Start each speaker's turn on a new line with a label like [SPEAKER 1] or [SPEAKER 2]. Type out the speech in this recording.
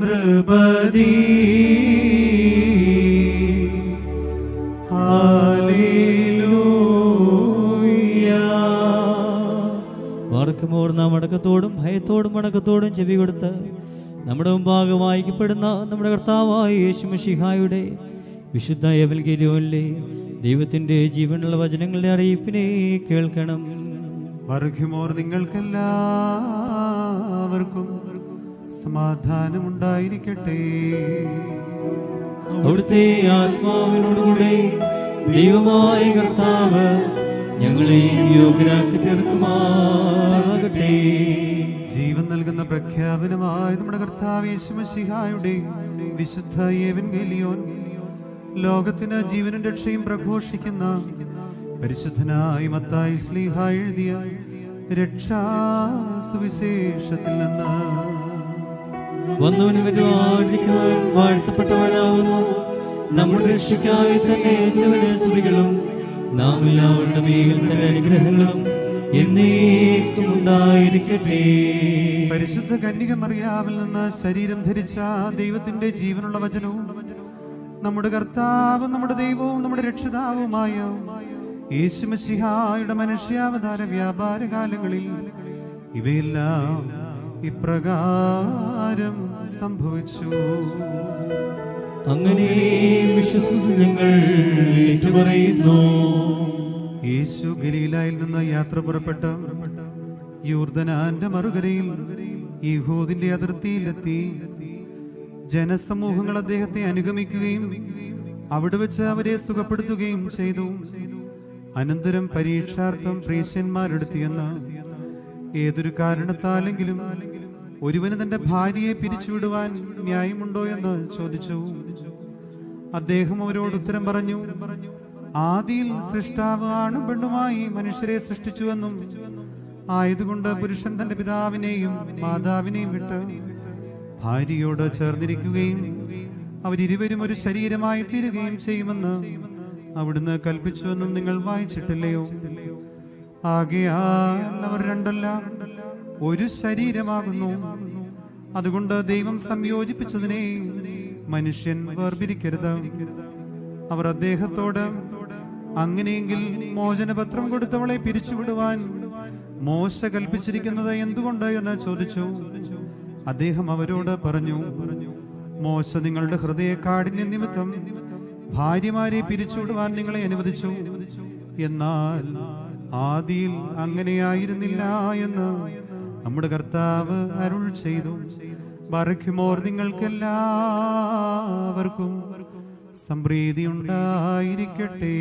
[SPEAKER 1] നൃപതി.
[SPEAKER 2] നാം അടക്കത്തോടും ഭയത്തോടും അടക്കത്തോടും ചെവി കൊടുത്ത് നമ്മുടെ മുമ്പാകെ വായിക്കപ്പെടുന്ന നമ്മുടെ കർത്താവായ യേശുമഷിഹായുടെ വിശുദ്ധ എവൽഗിരിയോനിലെ ദൈവത്തിന്റെ ജീവനുള്ള വചനങ്ങളുടെ അറിയിപ്പിനെ കേൾക്കണം.
[SPEAKER 3] നിങ്ങൾക്കെല്ലാവർക്കും സമാധാനമുണ്ടായിരിക്കട്ടെ.
[SPEAKER 2] അവിടുത്തെ ആത്മാവിനോടുകൂടെ ദൈവമായ കർത്താവ് ഞങ്ങളെ യോഗ്യരാക്കി തീർക്കുമാകട്ടെ
[SPEAKER 3] ജീവൻ നൽകുന്ന പ്രഖ്യാപനമായ നമ്മുടെ കർത്താവ് യേശുമസിഹായുടെ വിശുദ്ധ ഏവൻ ഗലിയോൻ ലോകത്തിന് ജീവനും രക്ഷയും പ്രഘോഷിക്കുന്ന പരിശുദ്ധനായി മത്തായി സ്ലീഹ എഴുതിയ രക്ഷാ സുവിശേഷത്തിൽ നിന്ന് പരിശുദ്ധ കന്യക മറിയാവിൽ നിന്ന് ശരീരം ധരിച്ച ദൈവത്തിന്റെ ജീവനുള്ള വചനവും നമ്മുടെ കർത്താവും നമ്മുടെ ദൈവവും നമ്മുടെ രക്ഷിതാവുമായ യേശുമസിഹായുടെ മനുഷ്യാവതാര വ്യാപാര കാലങ്ങളിൽ ഇവയെല്ലാം ഇപ്രകാരം സംഭവിച്ചു.
[SPEAKER 2] അങ്ങനെ വിശ്വസിച്ച് ഞങ്ങൾ പറയുന്നു
[SPEAKER 3] യേശു ഗലീലായിൽ നിന്ന് യാത്ര പുറപ്പെട്ട യൂർദനാന്റെ മറുകരയിൽ യഹൂദിന്റെ അതിർത്തിയിലെത്തി. ജനസമൂഹങ്ങൾ അദ്ദേഹത്തെ അനുഗമിക്കുകയും അവിടെ വെച്ച് അവരെ സുഖപ്പെടുത്തുകയും ചെയ്തു. അനന്തരം പരീക്ഷാർത്ഥം പ്രീഷ്യന്മാരെടുത്തിയെന്ന് ഏതൊരു കാരണത്താലെങ്കിലും ഒരുവന് തന്റെ ഭാര്യയെ പിരിച്ചുവിടുവാൻ ന്യായമുണ്ടോ എന്ന് ചോദിച്ചു. അദ്ദേഹം അവരോട് ഉത്തരം പറഞ്ഞു ആദിയിൽ സൃഷ്ടാവ് ആണും പെണ്ണുമായി മനുഷ്യരെ സൃഷ്ടിച്ചുവെന്നും ആയതുകൊണ്ട് പുരുഷൻ തന്റെ പിതാവിനെയും മാതാവിനെയും വിട്ട് ഭാര്യയോട് ചേർന്നിരിക്കുകയും അവരിരുവരും ഒരു ശരീരമായി തീരുകയും ചെയ്യുമെന്ന് അവിടുന്ന് കൽപ്പിച്ചുവെന്നും നിങ്ങൾ വായിച്ചിട്ടില്ലയോ? ആകയാൽ അവർ രണ്ടല്ല. ഒരു ശരീരമാകുന്നു. അതുകൊണ്ട് ദൈവം സംയോജിപ്പിച്ചതിനെ മനുഷ്യൻ വേർപിരിക്കരുത്. അവർ അദ്ദേഹത്തോട് അങ്ങനെയെങ്കിൽ മോചനപത്രം കൊടുത്തവളെ പിരിച്ചുവിടുവാൻ മോശ കൽപ്പിച്ചിരിക്കുന്നത് എന്തുകൊണ്ട്? എന്ന് ചോദിച്ചു. അദ്ദേഹം അവരോട് പറഞ്ഞു മോശ നിങ്ങളുടെ ഹൃദയ കാഠിന്യ നിമിത്തം ഭാര്യമാരെ പിരിച്ചുവിടുവാൻ നിങ്ങളെ അനുവദിച്ചു. എന്നാൽ ആദിയിൽ അങ്ങനെയായിരുന്നില്ല എന്ന് നമ്മുടെ കർത്താവ് അരുൾ ചെയ്തു. ബറയ്ക്കുമോർ നിങ്ങൾക്കെല്ലാവർക്കും സംപ്രീതി ഉണ്ടായിരിക്കട്ടെ